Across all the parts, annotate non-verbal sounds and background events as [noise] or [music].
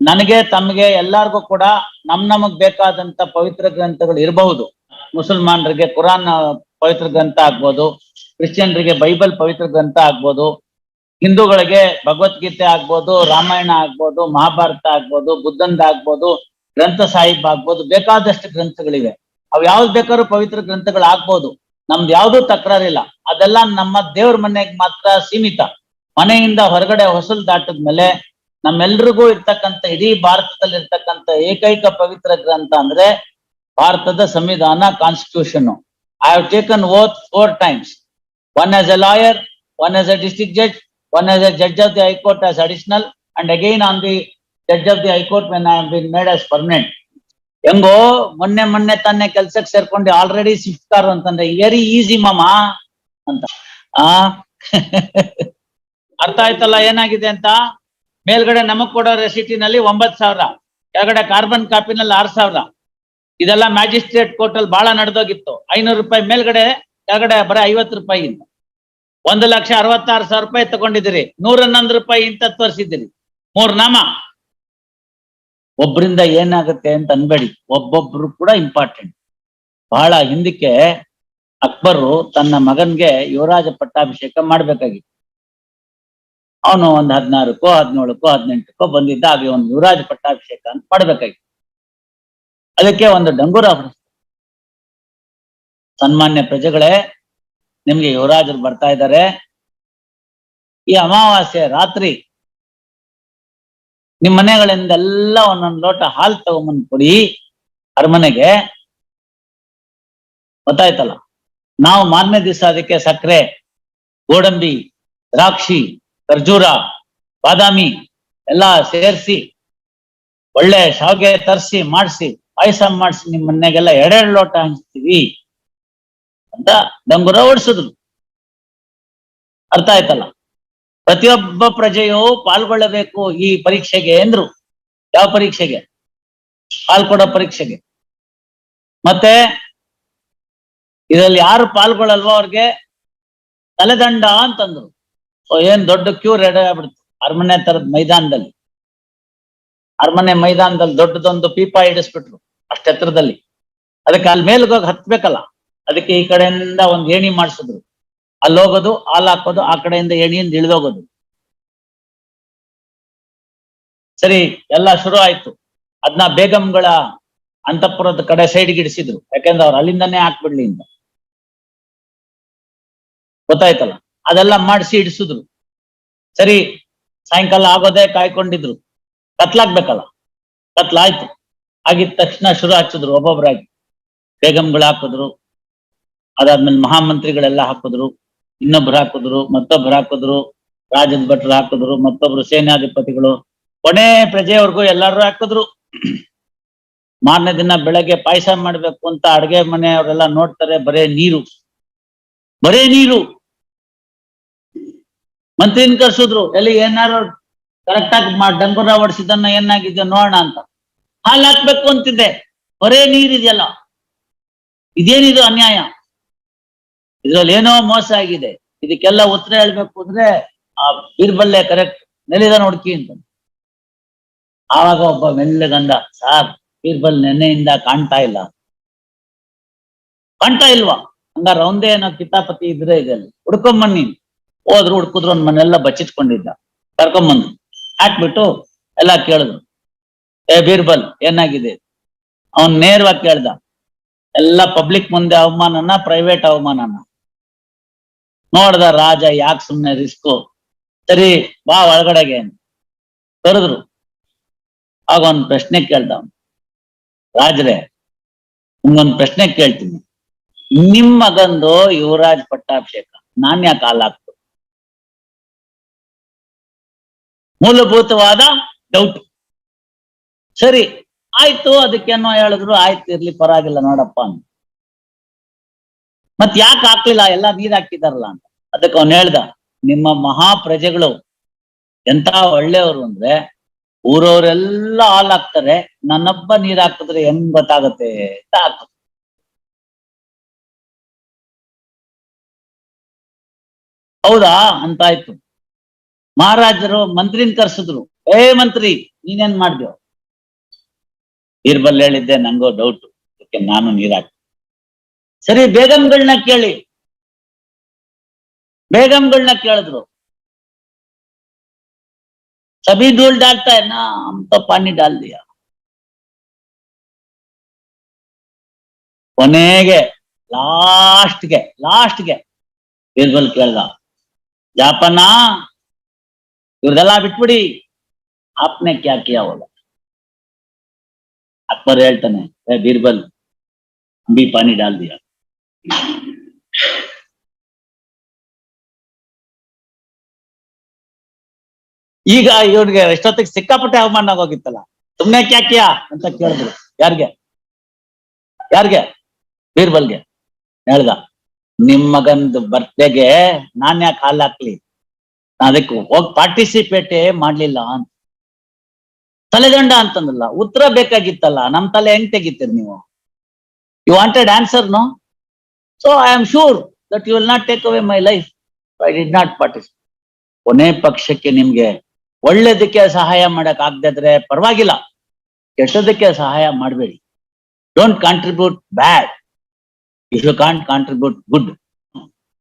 ನನಗೆ, ತಮಗೆ, ಎಲ್ಲರಿಗೂ ಕೂಡ ನಮ್ ನಮಗ್ ಬೇಕಾದಂತ ಪವಿತ್ರ ಗ್ರಂಥಗಳು ಇರಬಹುದು. ಮುಸಲ್ಮಾನರಿಗೆ ಕುರಾನ್ ಪವಿತ್ರ ಗ್ರಂಥ ಆಗ್ಬೋದು, ಕ್ರಿಶ್ಚಿಯನ್ರಿಗೆ ಬೈಬಲ್ ಪವಿತ್ರ ಗ್ರಂಥ ಆಗ್ಬೋದು, ಹಿಂದೂಗಳಿಗೆ ಭಗವದ್ಗೀತೆ ಆಗ್ಬೋದು, ರಾಮಾಯಣ ಆಗ್ಬೋದು, ಮಹಾಭಾರತ ಆಗ್ಬೋದು, ಬುದ್ಧಂದ ಆಗ್ಬೋದು, ಗ್ರಂಥ ಸಾಹಿಬ್ ಆಗ್ಬೋದು, ಬೇಕಾದಷ್ಟು ಗ್ರಂಥಗಳಿವೆ. ಅವ್ ಯಾವ್ದು ಬೇಕಾದ್ರೂ ಪವಿತ್ರ ಗ್ರಂಥಗಳು ಆಗ್ಬೋದು. ನಮ್ದು ಯಾವ್ದು ತಕರಾರಿಲ್ಲ. ಅದೆಲ್ಲ ನಮ್ಮ ದೇವ್ರ ಮನೆಗೆ ಮಾತ್ರ ಸೀಮಿತ. ಮನೆಯಿಂದ ಹೊರಗಡೆ ಹೊಸಲು ದಾಟದ್ಮೇಲೆ ನಮ್ಮೆಲ್ರಿಗೂ ಇರ್ತಕ್ಕಂಥ, ಇಡೀ ಭಾರತದಲ್ಲಿ ಇರ್ತಕ್ಕಂಥ ಏಕೈಕ ಪವಿತ್ರ ಗ್ರಂಥ ಅಂದ್ರೆ ಭಾರತದ ಸಂವಿಧಾನ constitution I have taken oath four times one as a lawyer one as a district judge one as a judge of the high court as additional and again on the judge of the high court when I been made as permanent ಹೆಂಗೋ ಮೊನ್ನೆ ಮೊನ್ನೆ ತಾನೇ ಕೆಲ್ಸಕ್ಕೆ ಸೇರ್ಕೊಂಡು already shift car ಅಂತಂದ್ರೆ very easy ಮಾಮ ಅಂತ. ಆ? [laughs] ಅರ್ಥ ಆಯ್ತಲ್ಲ ಏನಾಗಿದೆ ಅಂತ? ಮೇಲ್ಗಡೆ ನಮಗ್ ಕೊಡೋ ರೆಸಿಟಿನಲ್ಲಿ ಒಂಬತ್ ಸಾವಿರ, ಕೆಳಗಡೆ ಕಾರ್ಬನ್ ಕಾಪಿನಲ್ಲಿ ಆರ್ ಸಾವಿರ. ಇದೆಲ್ಲ ಮ್ಯಾಜಿಸ್ಟ್ರೇಟ್ ಕೋರ್ಟ್ ಅಲ್ಲಿ ಬಹಳ ನಡೆದೋಗಿತ್ತು. ಐನೂರು ರೂಪಾಯಿ ಮೇಲ್ಗಡೆ, ಕೆಳಗಡೆ ಬರೀ ಐವತ್ತು ಇಂದ ಒಂದು ಲಕ್ಷ ಅರವತ್ತಾರು ಸಾವಿರ ರೂಪಾಯಿ ತಗೊಂಡಿದ್ದೀರಿ. ನೂರ ಹನ್ನೊಂದು ರೂಪಾಯಿ ಇಂತ ತೋರಿಸಿದ್ದೀರಿ. ಮೂರ್ ನಾಮ. ಒಬ್ರಿಂದ ಏನಾಗುತ್ತೆ ಅಂತ ಅನ್ಬೇಡಿ. ಒಬ್ಬೊಬ್ರು ಕೂಡ ಇಂಪಾರ್ಟೆಂಟ್ ಬಹಳ ಹಿಂದಕ್ಕೆ ಅಕ್ಬರು ತನ್ನ ಮಗನ್ಗೆ ಯುವರಾಜ ಪಟ್ಟಾಭಿಷೇಕ ಮಾಡ್ಬೇಕಾಗಿತ್ತು. ಅವನು ಒಂದು ಹದಿನಾರಕ್ಕೋ, ಹದಿನೇಳಕ್ಕೋ, ಹದಿನೆಂಟಕ್ಕೋ ಬಂದಿದ್ದ ಹಾಗೆ ಒಂದು ಯುವರಾಜ ಪಟ್ಟಾಭಿಷೇಕ ಅಂತ ಮಾಡ್ಬೇಕಾಗಿತ್ತು. ಅದಕ್ಕೆ ಒಂದು ಡಂಗೂರ. ಸನ್ಮಾನ್ಯ ಪ್ರಜೆಗಳೇ, ನಿಮ್ಗೆ ಯುವರಾಜರು ಬರ್ತಾ ಇದ್ದಾರೆ. ಈ ಅಮಾವಾಸ್ಯೆ ರಾತ್ರಿ ನಿಮ್ ಮನೆಗಳಿಂದೆಲ್ಲ ಒಂದೊಂದು ಲೋಟ ಹಾಲು ತಗೊಂಬಂದ್ ಕೊಡಿ, ಅರಮನೆಗೆ. ಗೊತ್ತಾಯ್ತಲ್ಲ? ನಾವು ಮಾರನೇ ದಿವಸ ಅದಕ್ಕೆ ಸಕ್ಕರೆ, ಗೋಡಂಬಿ, ದ್ರಾಕ್ಷಿ ಖರ್ಜೂರ, ಬಾದಾಮಿ ಎಲ್ಲ ಸೇರಿಸಿ ಒಳ್ಳೆ ಶಾವಿಗೆ ತರಿಸಿ, ಮಾಡಿಸಿ, ಪಾಯಸ ಮಾಡಿಸಿ ನಿಮ್ಮ ಮನೆಗೆಲ್ಲ ಎರಡೆರಡು ಲೋಟ ಹಂಚ್ತೀವಿ ಅಂತ ಡಂಗುರ ಓಡಿಸಿದ್ರು. ಅರ್ಥ ಆಯ್ತಲ್ಲ? ಪ್ರತಿಯೊಬ್ಬ ಪ್ರಜೆಯು ಪಾಲ್ಗೊಳ್ಳಬೇಕು ಈ ಪರೀಕ್ಷೆಗೆ ಎಂದ್ರು. ಯಾವ ಪರೀಕ್ಷೆಗೆ? ಪಾಲ್ಕೊಡೋ ಪರೀಕ್ಷೆಗೆ. ಮತ್ತೆ ಇದರಲ್ಲಿ ಯಾರು ಪಾಲ್ಗೊಳ್ಳಲ್ವೋ ಅವ್ರಿಗೆ ತಲೆದಂಡ ಅಂತಂದ್ರು. ಏನ್ ದೊಡ್ಡ ಕ್ಯೂ ರೆಡಿ ಆಗ್ಬಿಡ್ತು. ಅರಮನೆ ತರದ ಮೈದಾನದಲ್ಲಿ. ಅರಮನೆ ಮೈದಾನದಲ್ಲಿ ದೊಡ್ಡದೊಂದು ಪೀಪ ಇಡಿಸ್ಬಿಟ್ರು ಅಷ್ಟೆತ್ರದಲ್ಲಿ ಅದಕ್ಕೆ ಅಲ್ಲಿ ಮೇಲ್ಗೆ ಹೋಗಿ ಹತ್ಬೇಕಲ್ಲ. ಅದಕ್ಕೆ ಈ ಕಡೆಯಿಂದ ಒಂದ್ ಏಣಿ ಮಾಡಿಸಿದ್ರು. ಅಲ್ಲಿ ಹೋಗೋದು, ಹಾಲ್ ಹಾಕೋದು, ಆ ಕಡೆಯಿಂದ ಏಣಿಯಿಂದ ಇಳಿದೋಗೋದು. ಸರಿ, ಎಲ್ಲ ಶುರು ಆಯ್ತು. ಅದನ್ನ ಬೇಗಂಗಳ ಅಂತಃಪುರದ ಕಡೆ ಸೈಡ್ ಇಡಿಸಿದ್ರು. ಯಾಕೆಂದ್ರೆ ಅವ್ರು ಅಲ್ಲಿಂದಾನೇ ಹಾಕ್ಬಿಡ್ಲಿ ಅಂತ. ಗೊತ್ತಾಯ್ತಲ್ಲ? ಅದೆಲ್ಲ ಮಾಡಿಸಿ ಇಡಿಸಿದ್ರು. ಸರಿ, ಸಾಯಂಕಾಲ ಆಗೋದೇ ಕಾಯ್ಕೊಂಡಿದ್ರು. ಕತ್ಲಾಗ್ಬೇಕಲ್ಲ? ಕತ್ಲಾಯ್ತು. ಆಗಿದ ತಕ್ಷಣ ಶುರು ಹಚ್ಚಿದ್ರು ಒಬ್ಬೊಬ್ರಾಗಿ. ಬೇಗಂಗಳು ಹಾಕಿದ್ರು. ಅದಾದ್ಮೇಲೆ ಮಹಾಮಂತ್ರಿಗಳೆಲ್ಲ ಹಾಕಿದ್ರು. ಇನ್ನೊಬ್ರು ಹಾಕಿದ್ರು, ಮತ್ತೊಬ್ರು ಹಾಕಿದ್ರು. ರಾಜದ ಭಟ್ರು ಹಾಕಿದ್ರು, ಮತ್ತೊಬ್ರು ಸೇನಾಧಿಪತಿಗಳು. ಕೊನೆ ಪ್ರಜೆಯವ್ರಿಗೂ ಎಲ್ಲಾರು ಹಾಕಿದ್ರು. ಮಾರನೇ ದಿನ ಬೆಳಗ್ಗೆ ಪಾಯಸ ಮಾಡ್ಬೇಕು ಅಂತ ಅಡ್ಗೆ ಮನೆಯವರೆಲ್ಲ ನೋಡ್ತಾರೆ, ಬರೇ ನೀರು. ಬರೇ ನೀರು. ಮಂತ್ರಿನ ಕರ್ಸಿದ್ರು, ಎಲ್ಲಿ ಏನಾರು ಕರೆಕ್ಟ್ ಆಗಿ ಡಂಗುರ ಹೊಡಿಸಿದನ್ನ ಏನಾಗಿದೆ ನೋಡೋಣ ಅಂತ. ಹಾಲ್ ಹಾಕ್ಬೇಕು ಅಂತಿದ್ದೆ. ಹೊರೆ ನೀರಿದೆಯಲ್ಲ ಇದೇನಿದು ಅನ್ಯಾಯ? ಇದ್ರಲ್ಲಿ ಏನೋ ಮೋಸ ಆಗಿದೆ. ಇದಕ್ಕೆಲ್ಲ ಉತ್ತರ ಹೇಳ್ಬೇಕು ಅಂದ್ರೆ, ಆ ಬೀರ್ಬಲ್ಲೆ ಕರೆಕ್ಟ್ ನೆಲಿದ ನೋಡ್ಕಿ ಅಂತ. ಆವಾಗ ಒಬ್ಬ ಮೆಲ್ಲಗಂದ ಸಾರ್, ಬೀರ್ಬಲ್ ನೆನ್ನೆಯಿಂದ ಕಾಣ್ತಾ ಇಲ್ಲ. ಕಾಣ್ತಾ ಇಲ್ವಾ? ಹಂಗಾರ ಅವಂದೇ ಏನೋ ಕಿತಾಪತಿ ಇದ್ರೆ ಇದೆಲ್ಲ. ಹುಡ್ಕೊಂಬನ್ನಿ ಹೋದ್ರು ಹುಡ್ಕಿದ್ರು ಒಂದ್ ಮನೆಲ್ಲ ಬಚ್ಚಿಟ್ಕೊಂಡಿದ್ದ. ಕರ್ಕೊಂಬಂದು ಹಾಕ್ಬಿಟ್ಟು ಎಲ್ಲ ಕೇಳಿದ್ರು. ಏ, ಬೀರ್ಬಲ್, ಏನಾಗಿದೆ? ಅವನ್ ನೇರವಾಗಿ ಕೇಳ್ದ. ಎಲ್ಲ ಪಬ್ಲಿಕ್ ಮುಂದೆ ಅವಮಾನನ ಪ್ರೈವೇಟ್ ಅವಮಾನನ? ನೋಡ್ದ ರಾಜ ಯಾಕೆ ಸುಮ್ನೆ ರಿಸ್ಕ್ ಸರಿ, ಬಾ ಒಳಗಡೆಗೆ. ಕರೆದ್ರು. ಆಗ ಒಂದ್ ಪ್ರಶ್ನೆ ಕೇಳ್ದ ರಾಜರೇ ರಾಜ್ರೆ, ನಿಮ್ಗೊಂದ್ ಪ್ರಶ್ನೆ ಕೇಳ್ತೀನಿ. ನಿಮ್ ಮಗಂದು ಯುವರಾಜ್ ಪಟ್ಟಾಭಿಷೇಕ ನಾನ್ ಯಾಕೆ ಮೂಲಭೂತವಾದ ಡೌಟ್ ಸರಿ, ಆಯ್ತು ಅದಕ್ಕೇನೋ ಹೇಳಿದ್ರು, ಆಯ್ತು, ಇರ್ಲಿ, ಪರವಾಗಿಲ್ಲ, ನೋಡಪ್ಪ ಅಂತ. ಮತ್ ಯಾಕೆ ಹಾಕ್ಲಿಲ್ಲ? ಎಲ್ಲ ನೀರ್ ಹಾಕಿದಾರಲ್ಲ ಅಂತ. ಅದಕ್ಕೆ ಅವ್ನು ಹೇಳ್ದ, ನಿಮ್ಮ ಮಹಾ ಪ್ರಜೆಗಳು ಎಂತ ಒಳ್ಳೆಯವರು ಅಂದ್ರೆ, ಊರವರೆಲ್ಲ ಹಾಲ್ ಹಾಕ್ತಾರೆ, ನನ್ನೊಬ್ಬ ನೀರ್ ಹಾಕಿದ್ರೆ ಹೆಂಗ್ ಗೊತ್ತಾಗತ್ತೆ ಅಂತ ಹಾಕ ಹೌದಾ? ಅಂತಾಯ್ತು ಮಹಾರಾಜರು ಮಂತ್ರಿನ ಕರ್ಸಿದ್ರು ಏ ಮಂತ್ರಿ ನೀನೇನ್ ಮಾಡ್ದ್ಯೋ ಬೀರ್ಬಲ್ ಹೇಳಿದ್ದೆ ನಂಗೋ ಡೌಟ್ ಅದಕ್ಕೆ ನಾನು ನೀರಾಕ್ ಸರಿ ಬೇಗಂಗಳನ್ನ ಕೇಳಿ ಬೇಗಂಗಳನ್ನ ಕೇಳಿದ್ರು ಸಭಿ ಧೂಳ್ ಡಾಲ್ತಾ है ना हम तो पानी डाल दिया ಕೊನೆಗೆ ಲಾಸ್ಟ್ಗೆ ಲಾಸ್ಟ್ಗೆ ಬೀರ್ಬಲ್ ಕೇಳ್ದ ಜಾಪನ ಇವ್ರದೆಲ್ಲ ಬಿಟ್ಬಿಡಿ. ಆಪ್ನೆ ಕ್ಯಾ ಕಿಯಾ ಹೋದ. ಅಕ್ಬರ್ ಹೇಳ್ತಾನೆ, ಏ ಬೀರ್ಬಲ್ ಬಿ ಪಾನಿ ಡಾಲ್ದಿಯ ಈಗ ಇವ್ರಿಗೆ ಎಷ್ಟೊತ್ತಿಗೆ ಸಿಕ್ಕಾಪಟ್ಟೆ ಅವಮಾನ ಆಗೋಗಿತ್ತಲ್ಲ. ಸುಮ್ನೆ ಕ್ಯಾಕ್ಯಾ ಅಂತ ಕೇಳಿದ್ರು. ಯಾರ್ಗೆ? ಯಾರ್ಗೆ? ಬೀರ್ಬಲ್ಗೆ. ಹೇಳ್ದ, ನಿಮ್ ಮಗಂದು ಬರ್ತ್ಡೇಗೆ ನಾನ್ ಯಾಕೆ ಹಾಲ್ ಹಾಕ್ಲಿ. ಅದಕ್ಕೆ ಹೋಗಿ ಪಾರ್ಟಿಸಿಪೇಟೇ ಮಾಡ್ಲಿಲ್ಲ ಅಂತ. ತಲೆದಂಡ ಅಂತಂದಲ್ಲ ಉತ್ತರ ಬೇಕಾಗಿತ್ತಲ್ಲ, ನಮ್ ತಲೆ ಹೆಂಗ್ ತೆಗಿತೀರಿ ನೀವು? You wanted answer no so I am sure that you will not take away my life I did not participate ಕೊನೆ ಪಕ್ಷಕ್ಕೆ ನಿಮ್ಗೆ ಒಳ್ಳೇದಕ್ಕೆ ಸಹಾಯ ಮಾಡಕ್ ಆಗದಿದ್ರೆ ಪರವಾಗಿಲ್ಲ. ಕೆಟ್ಟದಕ್ಕೆ ಸಹಾಯ ಮಾಡಬೇಡಿ. Don't contribute bad you can't contribute good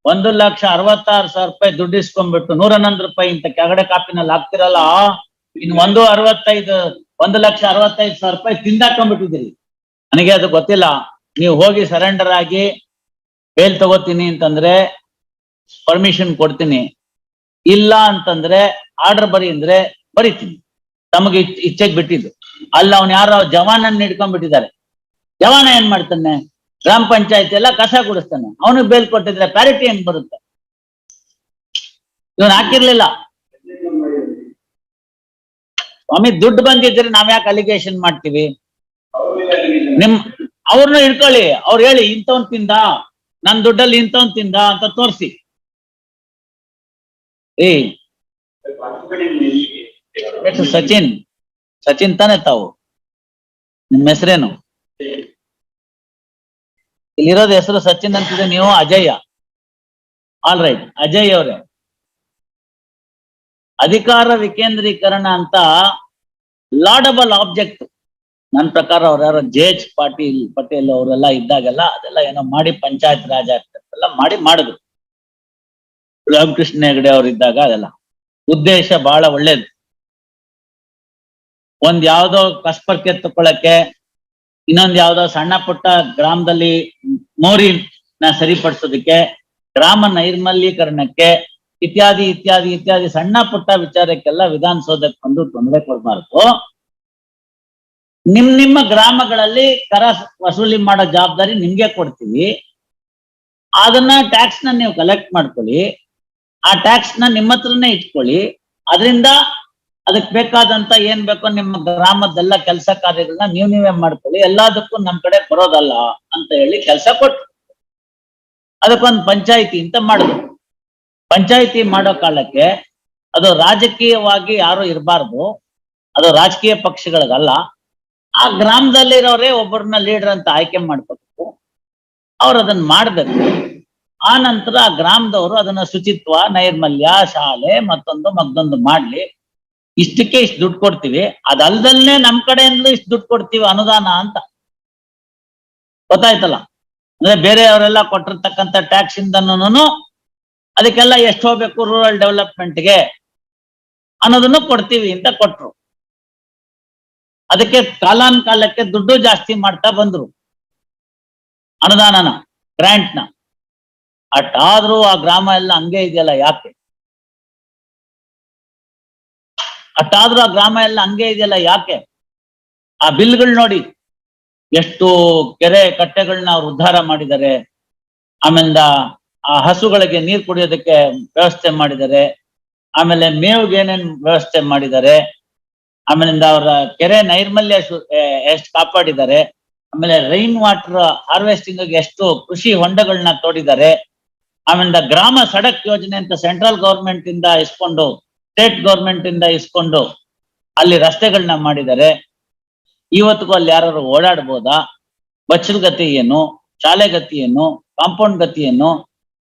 ಒಂದು ಲಕ್ಷ ಅರವತ್ತಾರು ಸಾವಿರ ರೂಪಾಯಿ ದುಡ್ಡು ಇಸ್ಕೊಂಡ್ಬಿಟ್ಟು ನೂರ ಹನ್ನೊಂದು ರೂಪಾಯಿ ಇಂತ ಕೆಳಗಡೆ ಕಾಪಿನಲ್ಲಿ ಹಾಕ್ತಿರಲ್ಲ ಇನ್ ಒಂದು ಅರವತ್ತೈದು, ಒಂದು ಲಕ್ಷ ಅರವತ್ತೈದು ಸಾವಿರ ರೂಪಾಯಿ ತಿಂದಾಕೊಂಡ್ಬಿಟ್ಟಿದ್ದೀರಿ. ನನಗೆ ಅದು ಗೊತ್ತಿಲ್ಲ. ನೀವು ಹೋಗಿ ಸರೆಂಡರ್ ಆಗಿ ಬೇಲ್ ತಗೋತೀನಿ ಅಂತಂದ್ರೆ ಪರ್ಮಿಷನ್ ಕೊಡ್ತೀನಿ. ಇಲ್ಲ ಅಂತಂದ್ರೆ ಆರ್ಡರ್ ಬರಿ ಅಂದ್ರೆ ಬರಿತೀನಿ. ತಮಗೆ ಇಚ್- ಇಚ್ಛೆಗೆ ಬಿಟ್ಟಿದ್ದು. ಅಲ್ಲ ಅವ್ನು ಯಾರೋ ಜವಾನನ್ನ ಹಿಡ್ಕೊಂಡ್ಬಿಟ್ಟಿದ್ದಾರೆ. ಜವಾನ ಏನ್ ಮಾಡ್ತಾನೆ? ಗ್ರಾಮ ಪಂಚಾಯತ್ ಎಲ್ಲ ಕಸ ಗುಡಿಸ್ತಾನೆ. ಅವನಿಗೆ ಬೇಲ್ ಕೊಟ್ಟಿದ್ರೆ ಪ್ಯಾರಿಟಿ ಹೆಂಗ್ ಬರುತ್ತೆ? ಇವನ್ ಹಾಕಿರ್ಲಿಲ್ಲ. ಸ್ವಾಮಿ, ದುಡ್ಡು ಬಂದಿದ್ರೆ ನಾವ್ ಯಾಕೆ ಅಲಿಗೇಷನ್ ಮಾಡ್ತೀವಿ? ನಿಮ್ ಅವ್ರನ್ನ ಹಿಡ್ಕೊಳ್ಳಿ. ಅವ್ರು ಹೇಳಿ, ಇಂಥವ್ನ್ ತಿಂದ, ನನ್ ದುಡ್ಡಲ್ಲಿ ಇಂಥವನ್ ತಿಂದ ಅಂತ ತೋರಿಸಿ. ಏ, ಸಚಿನ್ ಸಚಿನ್ ತಾನೆ ತಾವು. ನಿಮ್ ಹೆಸರೇನು? ಇಲ್ಲಿರೋದ್ ಹೆಸರು ಸಚಿನ್ ಅಂತಿದೆ, ನೀವು ಅಜಯ್ಯ. ಆಲ್ ರೈಟ್ ಅಜಯ್ ಅವರೇ. ಅಧಿಕಾರ ವಿಕೇಂದ್ರೀಕರಣ ಅಂತ ಲಾಡಬಲ್ ಆಬ್ಜೆಕ್ಟ್ ನನ್ನ ಪ್ರಕಾರ ಅವ್ರ ಯಾರೋ ಜೆ ಎಚ್ ಪಾಟೀಲ್ ಪಟೇಲ್ ಅವರೆಲ್ಲ ಇದ್ದಾಗೆಲ್ಲ ಅದೆಲ್ಲ ಏನೋ ಮಾಡಿ ಪಂಚಾಯತ್ ರಾಜ್ ಆಕ್ಟ್ ಎಲ್ಲ ಮಾಡಿ ಮಾಡಿದ್ರು. ರಾಮಕೃಷ್ಣ ಹೆಗಡೆ ಅವ್ರು ಇದ್ದಾಗ ಅದೆಲ್ಲ. ಉದ್ದೇಶ ಬಹಳ ಒಳ್ಳೇದು. ಒಂದ್ ಯಾವ್ದೋ ಕಸ್ಪರ್ಕೆ ತಗೊಳಕ್ಕೆ ಇನ್ನೊಂದ್ ಯಾವ್ದೋ ಸಣ್ಣ ಪುಟ್ಟ ಗ್ರಾಮದಲ್ಲಿ ಮೋರಿನ ಸರಿಪಡಿಸೋದಕ್ಕೆ, ಗ್ರಾಮ ನೈರ್ಮಲ್ಯೀಕರಣಕ್ಕೆ ಇತ್ಯಾದಿ ಇತ್ಯಾದಿ ಇತ್ಯಾದಿ ಸಣ್ಣ ಪುಟ್ಟ ವಿಚಾರಕ್ಕೆಲ್ಲ ವಿಧಾನಸೌಧಕ್ಕೆ ಬಂದು ತೊಂದರೆ ಕೊಡಬಾರ್ದು. ನಿಮ್, ನಿಮ್ಮ ಗ್ರಾಮಗಳಲ್ಲಿ ಕರ ವಸೂಲಿ ಮಾಡೋ ಜವಾಬ್ದಾರಿ ನಿಮ್ಗೆ ಕೊಡ್ತೀವಿ. ಅದನ್ನ ಟ್ಯಾಕ್ಸ್ನ ನೀವು ಕಲೆಕ್ಟ್ ಮಾಡ್ಕೊಳ್ಳಿ. ಆ ಟ್ಯಾಕ್ಸ್ನ ನಿಮ್ಮ ಹತ್ರನೇ ಇಟ್ಕೊಳ್ಳಿ. ಅದರಿಂದ ಅದಕ್ಕೆ ಬೇಕಾದಂತ ಏನ್ ಬೇಕೋ ನಿಮ್ಮ ಗ್ರಾಮದೆಲ್ಲ ಕೆಲಸ ಕಾರ್ಯಗಳನ್ನ ನೀವ್ ನೀವೇ ಮಾಡ್ಕೊಳ್ಳಿ. ಎಲ್ಲದಕ್ಕೂ ನಮ್ ಕಡೆ ಬರೋದಲ್ಲ ಅಂತ ಹೇಳಿ ಕೆಲಸ ಕೊಟ್ರು. ಅದಕ್ಕೊಂದು ಪಂಚಾಯಿತಿ ಅಂತ ಮಾಡಿದ್ರು. ಪಂಚಾಯಿತಿ ಮಾಡೋ ಕಾಲಕ್ಕೆ ಅದು ರಾಜಕೀಯವಾಗಿ ಯಾರು ಇರಬಾರ್ದು. ಅದು ರಾಜಕೀಯ ಪಕ್ಷಗಳಿಗಲ್ಲ. ಆ ಗ್ರಾಮದಲ್ಲಿರೋರೇ ಒಬ್ಬರನ್ನ ಲೀಡರ್ ಅಂತ ಆಯ್ಕೆ ಮಾಡ್ಕೋಬೇಕು. ಅವ್ರು ಅದನ್ನ ಮಾಡ್ಬೇಕು. ಆ ನಂತರ ಆ ಗ್ರಾಮದವರು ಅದನ್ನ ಶುಚಿತ್ವ, ನೈರ್ಮಲ್ಯ, ಶಾಲೆ ಮತ್ತೊಂದು ಮತ್ತೊಂದು ಮಾಡ್ಲಿ. ಇಷ್ಟಕ್ಕೆ ಇಷ್ಟು ದುಡ್ಡು ಕೊಡ್ತೀವಿ. ಅದಲ್ದಲ್ಲೇ ನಮ್ ಕಡೆಯಿಂದಲೂ ಇಷ್ಟು ದುಡ್ಡು ಕೊಡ್ತೀವಿ ಅನುದಾನ ಅಂತ. ಗೊತ್ತಾಯ್ತಲ್ಲ? ಅಂದ್ರೆ ಬೇರೆಯವರೆಲ್ಲ ಕೊಟ್ಟಿರ್ತಕ್ಕಂಥ ಟ್ಯಾಕ್ಸ್ ಇಂದನೂ ಅದಕ್ಕೆಲ್ಲ ಎಷ್ಟು ಹೋಗ್ಬೇಕು ರೂರಲ್ ಡೆವಲಪ್ಮೆಂಟ್ಗೆ ಅನ್ನೋದನ್ನು ಕೊಡ್ತೀವಿ ಅಂತ ಕೊಟ್ರು. ಅದಕ್ಕೆ ಕಾಲಾನ್ ಕಾಲಕ್ಕೆ ದುಡ್ಡು ಜಾಸ್ತಿ ಮಾಡ್ತಾ ಬಂದ್ರು. ಅನುದಾನನ ಗ್ರಾಂಟ್ ಅಟ್ ಆದ್ರೂ ಆ ಗ್ರಾಮ ಎಲ್ಲ ಹಂಗೆ ಇದೆಯಲ್ಲ ಯಾಕೆ? ಅಟ್ಟಾದ್ರೂ ಆ ಗ್ರಾಮ ಎಲ್ಲ ಹಂಗೆ ಇದೆಯಲ್ಲ ಯಾಕೆ? ಆ ಬಿಲ್ಗಳು ನೋಡಿ ಎಷ್ಟು ಕೆರೆ ಕಟ್ಟೆಗಳನ್ನ ಅವ್ರು ಉದ್ಧಾರ ಮಾಡಿದ್ದಾರೆ. ಆಮೇಲಿಂದ ಆ ಹಸುಗಳಿಗೆ ನೀರು ಕುಡಿಯೋದಕ್ಕೆ ವ್ಯವಸ್ಥೆ ಮಾಡಿದ್ದಾರೆ. ಆಮೇಲೆ ಮೇವಿಗೆ ಏನೇನ್ ವ್ಯವಸ್ಥೆ ಮಾಡಿದ್ದಾರೆ. ಆಮೇಲಿಂದ ಅವರ ಕೆರೆ ನೈರ್ಮಲ್ಯ ಎಷ್ಟು ಕಾಪಾಡಿದ್ದಾರೆ. ಆಮೇಲೆ ರೈನ್ ವಾಟರ್ ಹಾರ್ವೆಸ್ಟಿಂಗ್ ಎಷ್ಟು ಕೃಷಿ ಹೊಂಡಗಳನ್ನ ತೋಡಿದ್ದಾರೆ. ಆಮೇಲಿಂದ ಗ್ರಾಮ ಸಡಕ್ ಯೋಜನೆ ಅಂತ ಸೆಂಟ್ರಲ್ ಗೌರ್ಮೆಂಟ್ ಇಂದ ಇಸ್ಕೊಂಡು ಸ್ಟೇಟ್ ಗೌರ್ಮೆಂಟ್ ಇಂದ ಇಸ್ಕೊಂಡು ಅಲ್ಲಿ ರಸ್ತೆಗಳನ್ನ ಮಾಡಿದರೆ ಇವತ್ತಿಗೂ ಅಲ್ಲಿ ಯಾರು ಓಡಾಡ್ಬೋದಾ? ಬಚ್ಚಲ್ ಗತಿ ಏನು? ಶಾಲೆ ಗತಿ ಏನು? ಕಾಂಪೌಂಡ್ ಗತಿ ಏನು?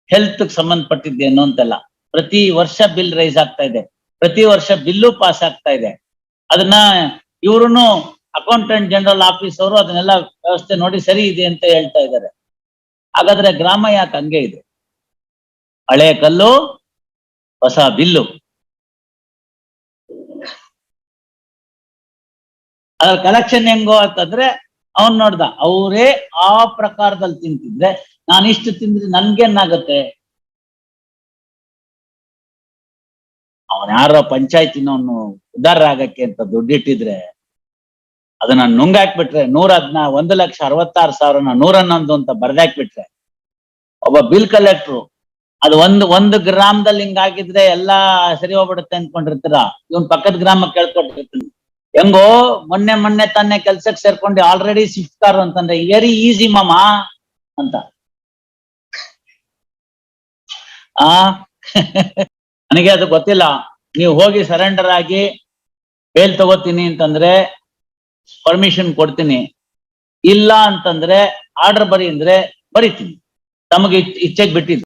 ಹೆಲ್ತ್ ಸಂಬಂಧಪಟ್ಟಿದ್ದೇನು ಅಂತೆಲ್ಲ. ಪ್ರತಿ ವರ್ಷ ಬಿಲ್ ರೈಸ್ ಆಗ್ತಾ ಇದೆ. ಪ್ರತಿ ವರ್ಷ ಬಿಲ್ಲು ಪಾಸ್ ಆಗ್ತಾ ಇದೆ. ಅದನ್ನ ಇವ್ರುನು ಅಕೌಂಟೆಂಟ್ ಜನರಲ್ ಆಫೀಸ್ ಅವರು ಅದನ್ನೆಲ್ಲ ವ್ಯವಸ್ಥೆ ನೋಡಿ ಸರಿ ಇದೆ ಅಂತ ಹೇಳ್ತಾ ಇದ್ದಾರೆ. ಹಾಗಾದ್ರೆ ಗ್ರಾಮ ಯಾಕೆ ಹಂಗೆ ಇದೆ? ಹಳೆ ಕಲ್ಲು, ಹೊಸ ಬಿಲ್ಲು. ಅದ್ರ ಕಲೆಕ್ಷನ್ ಹೆಂಗೋ ಅಂತಂದ್ರೆ ಅವನ್ ನೋಡ್ದ, ಅವರೇ ಆ ಪ್ರಕಾರದಲ್ಲಿ ತಿಂತಿದ್ರೆ ನಾನು ಇಷ್ಟು ತಿಂದ್ರೆ ನನ್ಗೇನಾಗತ್ತೆ? ಅವನ್ ಯಾರೋ ಪಂಚಾಯತಿನವನು ಉದ್ದಾರ ಆಗಕ್ಕೆ ಅಂತ ದುಡ್ಡಿಟ್ಟಿದ್ರೆ ಅದನ್ನ ನುಂಗಾಕ್ಬಿಟ್ರೆ ನೂರ ಹದ್ನ ಒಂದು ಲಕ್ಷ ಅರವತ್ತಾರು ಸಾವಿರನ ನೂರ ಹನ್ನೊಂದು ಅಂತ ಬರ್ದಾಕ್ಬಿಟ್ರೆ ಒಬ್ಬ ಬಿಲ್ ಕಲೆಕ್ಟ್ರು ಅದು ಒಂದು ಒಂದು ಗ್ರಾಮದಲ್ಲಿ ಹಿಂಗಾಗಿದ್ರೆ ಎಲ್ಲಾ ಸರಿ ಹೋಗ್ಬಿಡುತ್ತೆ ಅನ್ಕೊಂಡಿರ್ತೀರ? ಇವನ್ ಪಕ್ಕದ ಗ್ರಾಮ ಕೇಳ್ಕೊಟ್ಟಿರ್ತೀನಿ ಹೆಂಗೋ ಮೊನ್ನೆ ಮೊನ್ನೆ ತಾನೇ ಕೆಲ್ಸಕ್ಕೆ ಸೇರ್ಕೊಂಡು ಆಲ್ರೆಡಿ ಸ್ವಿಫ್ಟ್ ಕಾರ್ ಅಂತಂದ್ರೆ ವೆರಿ ಈಸಿ ಮಾಮ ಅಂತ. ಆ? [laughs] ನನಗೆ ಅದು ಗೊತ್ತಿಲ್ಲ. ನೀವು ಹೋಗಿ ಸರೆಂಡರ್ ಆಗಿ ಬೇಲ್ ತಗೋತೀನಿ ಅಂತಂದ್ರೆ ಪರ್ಮಿಷನ್ ಕೊಡ್ತೀನಿ. ಇಲ್ಲ ಅಂತಂದ್ರೆ ಆರ್ಡರ್ ಬರೀ ಅಂದ್ರೆ ಬರಿತೀನಿ. ತಮಗೆ ಇಚ್- ಇಚ್ಛೆಗೆ ಬಿಟ್ಟಿದ್ದು